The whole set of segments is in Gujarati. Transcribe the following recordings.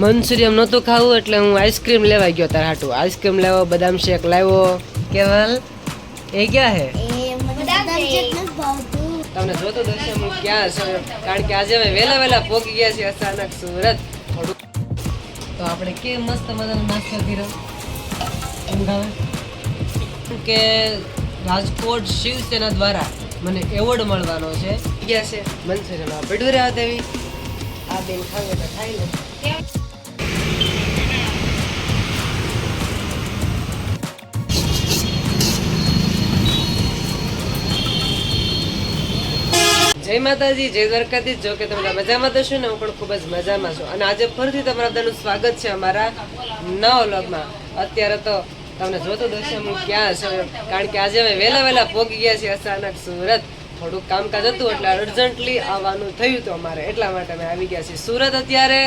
મંચુરિયમ નહોતું ખાવું એટલે હું આઈસ્ક્રીમ લેવા ગયો તાર હાટું. આઈસ્ક્રીમ લેવો બદામ શેક લાવ્યો. કેવલ? એ ક્યાં હે? તમને જોતો દર્શન હું ક્યાં છું કારણ કે આજે અમે વહેલા વહેલા પહોંચી ગયા છીએ અચાનક સુરત. થોડું તો આપણે કે મસ્ત મજાનો નાસ્તો કર્યો? ઊંઘ કે રાજકોટ શિવસેના દ્વારા મને એવોર્ડ મળવાનો છે. ગયા છે મંચુરિયન પડ્યું રહ્યા દેવી આ બેન ખાવે તો ખાઈ લે. જય માતાજી, જય દ્વારકાથી જો કે તમે મજામાં છો ને, હું પણ ખૂબ જ મજામાં છું. અને આજે ફરીથી તમારા બધાનું સ્વાગત છે અમારા નવા વ્લોગમાં. અત્યારે તો તમને જોતો દશે હું ક્યાં છું? કારણ કે આજે અમે વહેલા વહેલા પહોંચી ગયા છીએ અચાનક સુરત. થોડુંક કામકાજ હતું એટલે અર્જન્ટલી આવવાનું થયું હતું અમારે. એટલા માટે અમે આવી ગયા છીએ સુરત અત્યારે.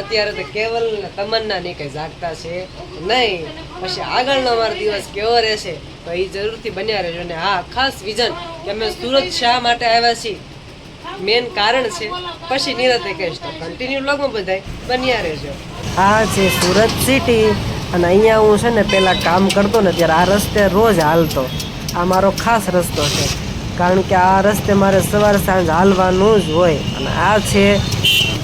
અત્યારે તો કેવલ તમન્ના નહીં, કંઈ જાગતા છે નહીં. પછી આગળનો અમારો દિવસ કેવો રહેશે તો એ જરૂરથી બન્યા રહેજો. ને હા ખાસ વિઝન કે અમે સુરત શા માટે આવ્યા છીએ મેન કારણ છે, પછી નિરતે કહીશ તો કન્ટિન્યુ બ્લોગમાં બધાય બન્યા રહેજો. આ છે સુરત સિટી અને અહીંયા હું છે ને પહેલાં કામ કરતો ને ત્યારે આ રસ્તે રોજ હાલતો. આ મારો ખાસ રસ્તો છે. કારણ કે આ રસ્તે મારે સવાર સાંજ હાલવાનું જ હોય. અને આ છે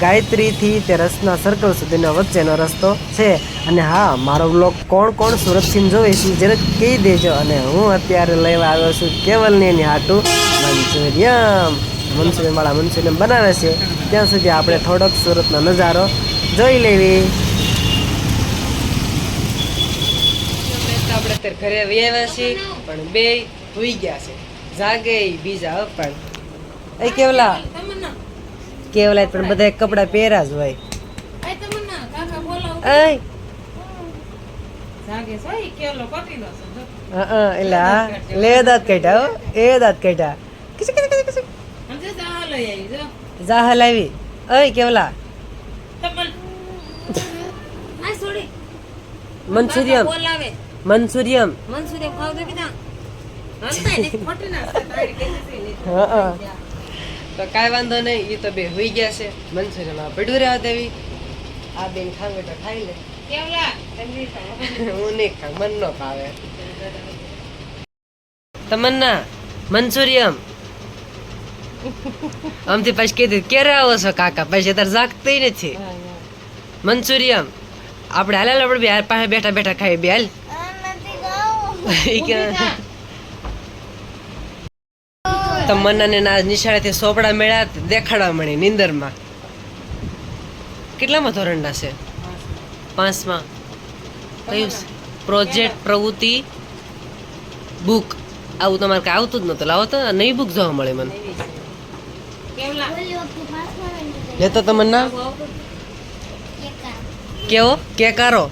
ગાયત્રીથી તે રસના સર્કલ સુધીનો વચ્ચેનો રસ્તો છે. અને હા, મારો બ્લોગ કોણ કોણ સુરતથી જોવે છે જરાક કહી દેજો. અને હું અત્યારે લેવા આવ્યો છું કેવલની હાટું મંચુરિયમ. મંચુરિયમ માળા મંચુરિયમ બનાવે છે. ત્યાં સુધી આપણે થોડોક સુરતનો નજારો જોઈ લેવી. આપણે અત્યારે ઘરે આવી છીએ પણ બે સુઈ ગયા છે. જાગે બીજા પણ. એ કેવલા? કેવલા પણ બધા કપડા પહેર્યા જ હોય. હા એટલે હા લે દાંત કાઢ્યા. હો એ દાંત કાઢ્યા. જા. હલાવી. અય કેવલા? મંચુરિયમ. મંચુરિયમ. હા તો કાંઈ વાંધો નહીં એ તો બે હોઈ ગયા છે. મંચુરિયમ પડ્યું રહ્યા દેવી. આ બેન ખાવે તો ખાઈ લે. હું નહીં ખાઉં મન નો ભાવે તમન્ના મંચુરિયમ. આમથી પછી કીધું ક્યારે આવો છો કાકા પછી તાર જાગતી નથી મંચુરિયમ આપણે હાલ આપણે બે પાસે બેઠા બેઠા ખાઈ બે હાલ કે તમન્ના ને નિશાળેથી સોપડા મેળ્યા દેખાડવા મળી નિંદરમાં કેટલામાં ધોરણના છે પાંચમાં કયું છે? પ્રોજેક્ટ પ્રવૃત્તિ બુક આવું તમારે કાંઈ આવતું જ નતું લાવો તો નવી બુક જોવા મળે મને બોલી વખતે પાછળ લેતો તમન્ના? કેવો? કેકારો?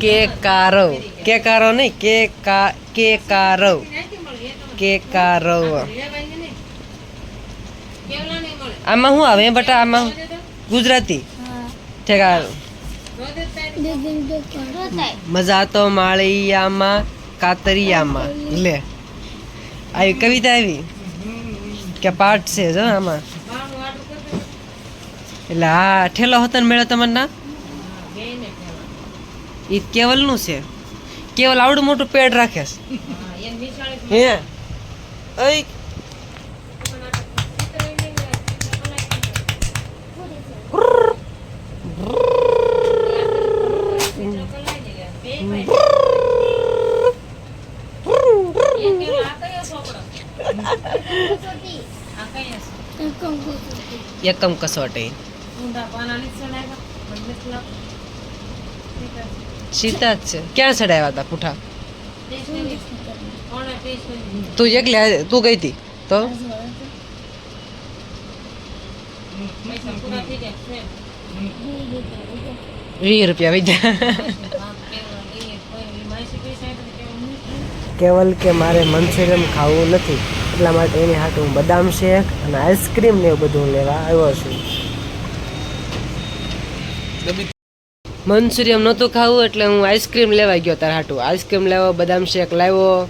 કેકારો. કેકારો નહીં કે કા કેકારો. કેકારો. આમાં શું આવે? બટા આમાં ગુજરાતી. ઠેકા મજા તો માળિયામાં, કાતરિયામાં. લે. આવી કવિતા આવી. કે પાર્ટ છે જો આમાં. એટલે હા ઠેલો હતો ને મેળો તમારે ના એ કેવલનું છે. કેવલ આવડું મોટું પેડ રાખે છે. હે ઓય એકમ કસોટી સીતા જ છે ક્યાં ચડાવ્યા હતા પૂઠા તું એકલી આ- તું ગઈ હતી તો વીસ રૂપિયા વૈદ્યા કેવલ કે મારે મંચુરિયમ ખાવું નથી એટલા માટે એની હાટું હું બદામ શેક અને આઈસ્ક્રીમ ને એવું બધું લેવા આવ્યો છું. મંચુરિયમ નહોતું ખાવું એટલે હું આઈસ્ક્રીમ લેવા ગયો તાર હાટું. આઈસ્ક્રીમ લેવો બદામ શેક લાવ્યો.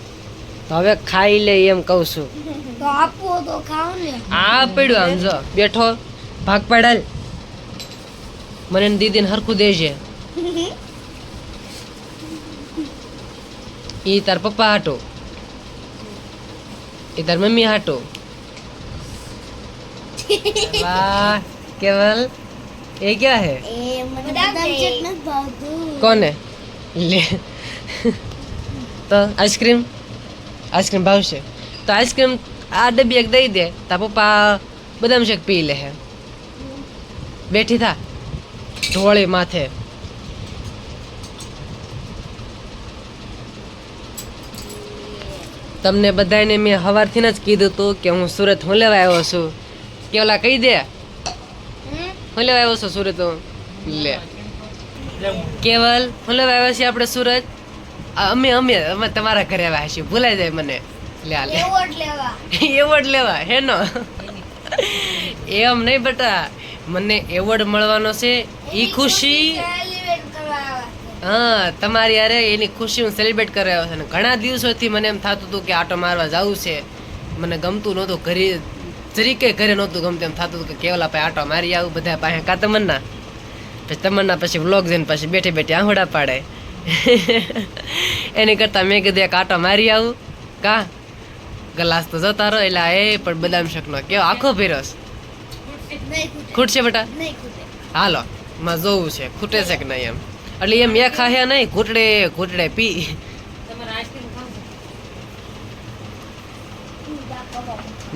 તો હવે ખાઈ લે એમ કહું છું. તો આપો તો ખાવ ને. આ પડ્યું આમ જો. બેઠો. ભાગ પાડાલ. મને દીદીને હરખું દેજે. ઈ તાર પપ્પા હાટો. ઈ તાર મમ્મી હાટો વાહ કેવલ એ ક્યાં હે એ મને બદામ ચેક નથી ભાવતું કોને લે તો આઈસ્ક્રીમ આઈસ્ક્રીમ ભાવશે તો આઈસ્ક્રીમ આ ડબ્બી એક દઈ દે તા પપ્પા બદામ શેક પી લે હે બેઠી થા ઢોળી માથે તમને બધાને મેં સવારથી જ કીધું હતું કે હું સુરત હું લેવા આવ્યો છું. કેવલા કહી દે. હું લેવા આવ્યો છું સુરત લે. કેવલ હું લેવા આવ્યા છીએ આપણે સુરત? અમે અમે અમે તમારા ઘરે આવ્યા છીએ. ભૂલાઈ જાય મને. લે લે. એવોર્ડ લેવા. હે નો? એમ નહીં બેટા. મને એવોર્ડ મળવાનો છે. એ ખુશી હા તમારી યારે એની ખુશી હું સેલિબ્રેટ કરી રહ્યો છું ઘણા દિવસોથી મને એમ થતું હતું કે આટો મારવા જવું છે. મને ગમતું નહોતું ઘરે જરીકે ઘરે નહોતું ગમતું એમ થતું હતું કે કેવલા પાસે આટો મારી આવું બધા પાસે કા તમન્ના? પછી તમન્ના પછી વ્લોગ જઈને પછી બેઠી બેઠી આંહોડા પાડે. એની કરતાં મેં કીધું એક આટો મારી આવું. કા? ગલાસ તો જતા રહો એટલે એ પણ બદામ શકનો કેવો આખો પીરસ. ખૂટશે બેટા? હાલો માં જોવું છે ખૂટે છે કે નહીં એમ? એટલે એમ મેં ખાયા નહીં ઘૂંટડે ઘૂંટડે પી.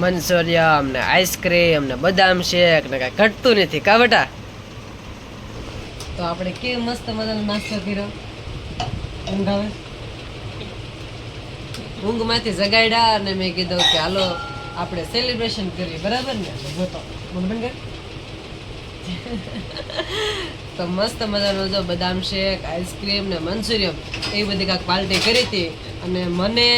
મંચુરિયમ ને આઈસ્ક્રીમ ને બદામ શેક ને કાંઈ ઘટતું નથી. કા બેટા? તો આપણે કે મસ્ત મજાનો નાસ્તો કર્યો? ઊંઘ આવે ઊંઘમાંથી જગાડ્યા અને મેં કીધું કે હાલો આપણે સેલિબ્રેશન કરીએ. બરાબર ને? જોતો મને. તો મસ્ત મજાનો જો બદામ શેક, આઈસ્ક્રીમ ને મંચુરિયમ એ બધી કાંઈક પાર્ટી કરી હતી. અને મને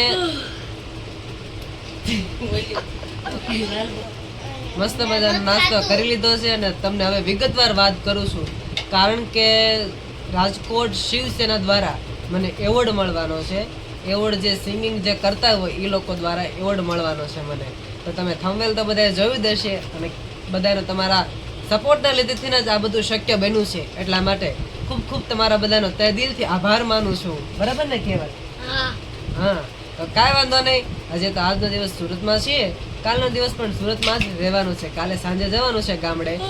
મસ્ત મજાનો નાસ્તો કરી લીધો છે અને તમને હવે વિગતવાર વાત કરું છું. કારણ કે રાજકોટ શિવસેના દ્વારા મને એવોર્ડ મળવાનો છે. એવોર્ડ જે સિંગિંગ જે કરતા હોય એ લોકો દ્વારા એવોર્ડ મળવાનો છે મને. તો તમે થંબવેલ તો બધાએ જોયું દેશે અને બધાનો તમારા સપોર્ટના લીધેથી જ આ બધું શક્ય બન્યું છે એટલા માટે ખૂબ ખૂબ તમારા બધાનો તય દિલથી આભાર માનું છું. બરાબર ને કહેવાય હા. તો કાંઈ વાંધો નહીં. હજી તો આજનો દિવસ સુરતમાં છીએ. કાલનો દિવસ પણ સુરતમાં જ રહેવાનું છે. કાલે સાંજે જવાનું છે ગામડે.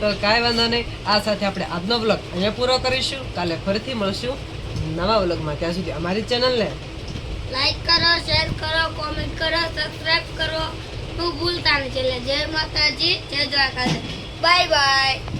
તો કાંઈ વાંધો નહીં. આ સાથે આપણે આજનો વ્લોગ અહીંયા પૂરો કરીશું. કાલે ફરીથી મળશું નવા વ્લોગમાં. ત્યાં સુધી અમારી ચેનલને લાઈક કરો શેર કરો કોમેન્ટ કરો સબસ્ક્રાઈબ કરો. ભૂલતા નથી. એટલે જય માતાજી જય દ્વારકાધીશ. Bye bye.